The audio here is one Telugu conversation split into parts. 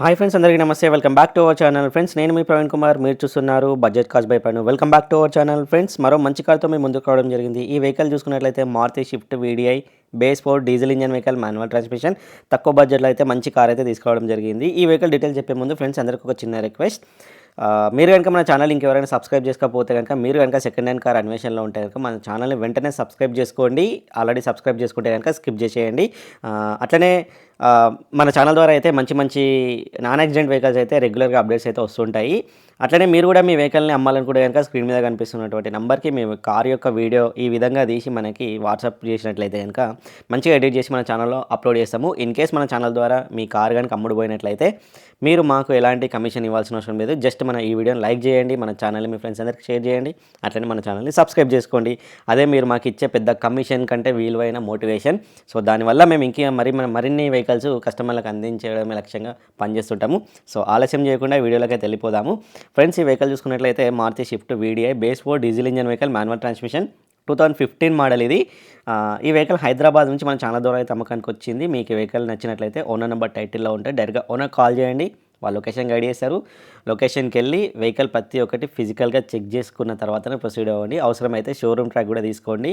హాయ్ ఫ్రెండ్స్ అందరికీ నమస్తే. Welcome back to our channel friends నేను మీ ప్రవీణ్ కుమార్. మీరు చూస్తున్నారు బడ్జెట్ కాజ్ బై పను welcome back to our channel friends మరో మంచి కార్తో మేము ముందుకు రావడం జరిగింది. ఈ వెహికల్ చూసుకున్నట్లయితే Maruti Swift VDI base four diesel engine vehicle manual transmission తక్కువ బడ్జెట్లో అయితే మంచి కార్ అయితే తీసుకోవడం జరిగింది. ఈ వెహికల్ డీటెయిల్ చెప్పే ముందు ఫ్రెండ్స్ అందరికీ ఒక చిన్న రిక్వెస్ట్ మీరు కనుక మన ఛానల్ ఇంకెవరైనా సబ్స్క్రైబ్ చేసుకోకపోతే కనుక మీరు కనుక సెకండ్ హ్యాండ్ కార్ అన్వేషణలో ఉంటే కనుక మన ఛానల్ని వెంటనే సబ్స్క్రైబ్ చేసుకోండి. ఆల్రెడీ సబ్స్క్రైబ్ చేసుకుంటే కనుక స్కిప్ చేసేయండి. అట్లనే మన ఛానల్ ద్వారా అయితే మంచి మంచి నాన్ యాక్సిడెంట్ వెహికల్స్ అయితే రెగ్యులర్గా అప్డేట్స్ అయితే వస్తుంటాయి. అట్లనే మీరు కూడా మీ వెహికల్ని అమ్మాలనుకుంటే కనుక స్క్రీన్ మీద కనిపిస్తున్నటువంటి నెంబర్కి మీ కార్ యొక్క వీడియో ఈ విధంగా తీసి మనకి వాట్సాప్ చేసినట్లయితే కనుక మంచిగా ఎడిట్ చేసి మన ఛానల్లో అప్లోడ్ చేస్తాము. ఇన్ కేస్ మన ఛానల్ ద్వారా మీ కార్ కనుక అమ్ముడు పోయినట్లయితే మీరు మాకు ఎలాంటి కమిషన్ ఇవ్వాల్సిన అవసరం లేదు. జస్ట్ మన ఈ వీడియోని లైక్ చేయండి. మన ఛానల్ని మీ ఫ్రెండ్స్ అందరికి షేర్ చేయండి. అట్లనే మన ఛానల్ని సబ్స్క్రైబ్ చేసుకోండి. అదే మీరు మాకు ఇచ్చే పెద్ద కమిషన్ కంటే విలువైన మోటివేషన్ సో దానివల్ల మేము ఇంకా మరి మన మరిన్ని వెహికల్స్ కస్టమర్లకు అందించడమే లక్ష్యంగా పనిచేస్తుంటాము. సో ఆలస్యం చేయకుండా వీడియోలోకి వెళ్ళిపోదాము. ఫ్రెండ్స్ ఈ వెహికల్ చూసుకున్నట్లయితే Maruti Swift VDI base four diesel engine vehicle manual transmission two thousand fifteen model ఇది. ఈ వెహికల్ హైదరాబాద్ నుంచి మన చాలా దూరం అయితే అమ్మకానికి వచ్చింది. మీకు ఈ వెహికల్ నచ్చినట్లయితే ఓనర్ నెంబర్ టైటిల్లో ఉంటే డైరెక్ట్గా ఓనర్ కాల్ చేయండి. వాళ్ళు లొకేషన్ గైడ్ చేస్తారు. లొకేషన్కి వెళ్ళి వెహికల్ ప్రతి ఒక్కటి ఫిజికల్గా చెక్ చేసుకున్న తర్వాతనే ప్రొసీడ్ అవ్వండి. అవసరమైతే షోరూమ్ ట్రాక్ కూడా తీసుకోండి.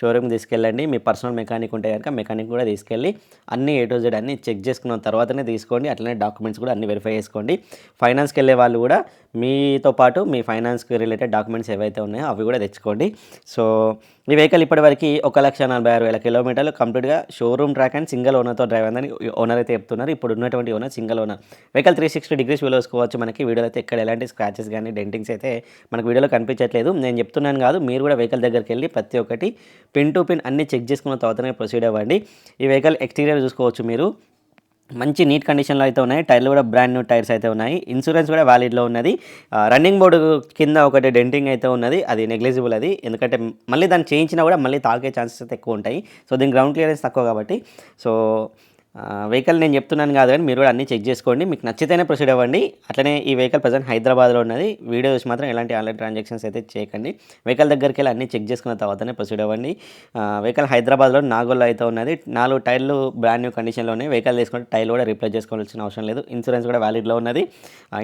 షోరూమ్ తీసుకెళ్ళండి. మీ పర్సనల్ మెకానిక్ ఉంటే కనుక మెకానిక్ కూడా తీసుకెళ్ళి అన్ని ఏ టు జెడ్ అన్ని చెక్ చేసుకున్న తర్వాతనే తీసుకోండి. అట్లనే డాక్యుమెంట్స్ కూడా అన్ని వెరిఫై చేసుకోండి. ఫైనాన్స్కి వెళ్ళే వాళ్ళు కూడా మీతో పాటు మీ ఫైనాన్స్కి రిలేటెడ్ డాక్యుమెంట్స్ ఏవైతే ఉన్నాయో అవి కూడా తెచ్చుకోండి. సో ఈ వెహికల్ ఇప్పటివరకు ఒక లక్ష నలభై ఆరు వేల కిలోమీటర్లు కంప్లీట్గా షోరూమ్ ట్రాక్ అండ్ సింగిల్ ఓనర్తో డ్రైవ్ అని ఓనర్ అయితే చెప్తున్నారు. ఇప్పుడు ఉన్నటువంటి owner single owner. Vehicle three sixty degrees వీలో వేసుకోవచ్చు మనకి. వీడియోలో అయితే ఇక్కడ ఎలాంటి స్క్రాచెస్ కానీ డెంటింగ్స్ అయితే మనకు వీడియోలో కనిపించట్లేదు. నేను చెప్తున్నాను కాదు మీరు కూడా వెహికల్ దగ్గరికి వెళ్ళి ప్రతి ఒక్కటి పిన్ టు పిన్ అన్ని చెక్ చేసుకున్న తర్వాతనే ప్రొసీడ్ అవ్వండి. ఈ వెహికల్ ఎక్స్టీరియర్ చూసుకోవచ్చు మీరు. మంచి నీట్ కండిషన్లో అయితే ఉన్నాయి. టైర్లు కూడా బ్రాండ్ న్యూ టైర్స్ అయితే ఉన్నాయి. ఇన్సూరెన్స్ కూడా వ్యాలిడ్లో ఉన్నది. రన్నింగ్ బోర్డు కింద ఒకటి డెంటింగ్ అయితే ఉన్నది. అది నెగ్లిజిబుల్ అది. ఎందుకంటే మళ్ళీ దాన్ని చేయించినా కూడా మళ్ళీ తాకే ఛాన్సెస్ అయితే ఎక్కువ ఉంటాయి. సో దీని గ్రౌండ్ క్లియరెన్స్ తక్కువ కాబట్టి. సో వెహికల్ నేను చెప్తున్నాను కాదు కానీ మీరు కూడా అన్నీ చెక్ చేసుకోండి. మీకు నచ్చితేనే ప్రొసీడ్ అవ్వండి. అట్లనే ఈ వెహికల్ ప్రజెంట్ హైదరాబాద్లో ఉన్నది. వీడియో చూసి మాత్రం ఎలాంటి ఆన్లైన్ ట్రాన్సాక్షన్స్ అయితే చేయకండి. వెహికల్ దగ్గరికి వెళ్ళి అన్నీ చెక్ చేసుకున్న తర్వాతనే ప్రొసీడ్ అవ్వండి. వెహికల్ హైదరాబాద్లో నాగోల్లో అయితే ఉన్నది. నాలుగు టైర్లు బ్రాండ్ న్యూ కండిషన్లో ఉన్నాయి వెహికల్ తీసుకుంటే టైర్లు కూడా రీప్లేస్ చేసుకోవాల్సిన అవసరం లేదు. ఇన్సూరెన్స్ కూడా వ్యాలిడ్లో ఉన్నది.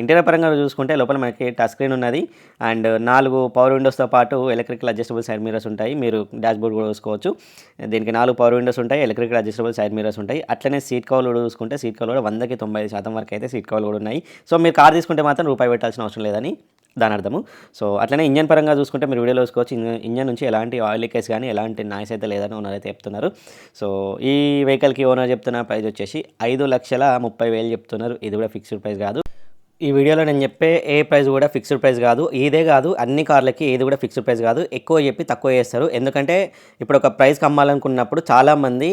ఇంటీరియర్ పరంగా చూసుకుంటే లోపల మనకి టచ్ స్క్రీన్ ఉన్నది. అండ్ నాలుగు పవర్ విండోస్తో పాటు ఎలక్ట్రికల్ అడ్జస్టబుల్ సైడ్ మిరర్స్ ఉంటాయి. మీరు డాష్బోర్డ్ కూడా చూసుకోవచ్చు. దీనికి నాలుగు పవర్ విండోస్ ఉంటాయి. ఎలక్ట్రికల్ అడ్జస్టబుల్ సైడ్ మిరర్స్ ఉంటాయి. అట్లనే సీట్ కవర్లు కూడా చూసుకుంటే సీట్ కవర్లు కూడా వందకి తొంభై ఐదు శాతం వరకు అయితే సీట్ కవర్లు కూడా ఉన్నాయి. సో మీరు కార్ తీసుకుంటే మాత్రం రూపాయి పెట్టాల్సిన అవసరం లేదని దాని అర్థము. సో అట్లనే ఇంజన్ పరంగా చూసుకుంటే మీరు వీడియోలో చూసుకోవచ్చు. ఇంజన్ నుంచి ఎలాంటి ఆయిల్ లీకేజ్ కానీ ఎలాంటి నాయిస్ అయితే లేదని ఓనర్ అయితే చెప్తున్నారు. సో ఈ వెహికల్కి ఓనర్ చెప్తున్న ప్రైస్ వచ్చేసి ఐదు లక్షల ముప్పై వేలు చెప్తున్నారు. ఇది కూడా ఫిక్స్డ్ ప్రైస్ కాదు. ఈ వీడియోలో నేను చెప్పే ఏ ప్రైస్ కూడా ఫిక్స్డ్ ప్రైస్ కాదు. ఇదే కాదు అన్ని కార్లకి ఏది కూడా ఫిక్స్డ్ ప్రైస్ కాదు. ఎక్కువ చెప్పి తక్కువ చేస్తారు. ఎందుకంటే ఇప్పుడు ఒక ప్రైస్ అమ్మాలనుకున్నప్పుడు చాలామంది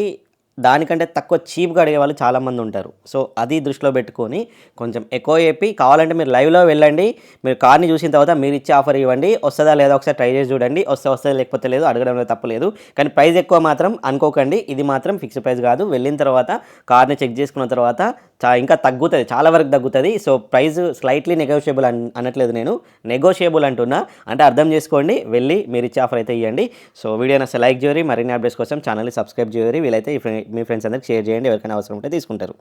దానికంటే తక్కువ చీప్గా అడిగే వాళ్ళు చాలామంది ఉంటారు. సో అది దృష్టిలో పెట్టుకొని కొంచెం ఎక్కువ చెప్పి కావాలంటే మీరు లైవ్లో వెళ్ళండి మీరు కార్ని చూసిన తర్వాత మీరు ఇచ్చే ఆఫర్ ఇవ్వండి వస్తుందా లేదా ఒకసారి ట్రై చేసి చూడండి వస్తే వస్తుంది లేకపోతే లేదు అడగడంలో తప్పలేదు కానీ ప్రైస్ ఎక్కువ మాత్రం అనుకోకండి ఇది మాత్రం ఫిక్స్డ్ ప్రైస్ కాదు. వెళ్ళిన తర్వాత కార్ని చెక్ చేసుకున్న తర్వాత చా ఇంకా తగ్గుతుంది చాలా వరకు తగ్గుతుంది. సో ప్రైస్ స్లైట్లీ నెగోషియబుల్ అన్ అనట్లేదు నేను. నెగోషియబుల్ అంటున్నా. అంటే అర్థం చేసుకోండి వెళ్ళి మీరు ఇచ్చే ఆఫర్ అయితే ఇవ్వండి సో వీడియో అసలు లైక్ చేయరి మరిన్ని అప్డేట్స్ కోసం ఛానల్ని సబ్స్క్రైబ్ చేయరి వీలైతే ఈ మీ ఫ్రెండ్స్ అందరికి షేర్ చేయండి ఎవరికైనా అవసరం ఉంటే తీసుకుంటారు.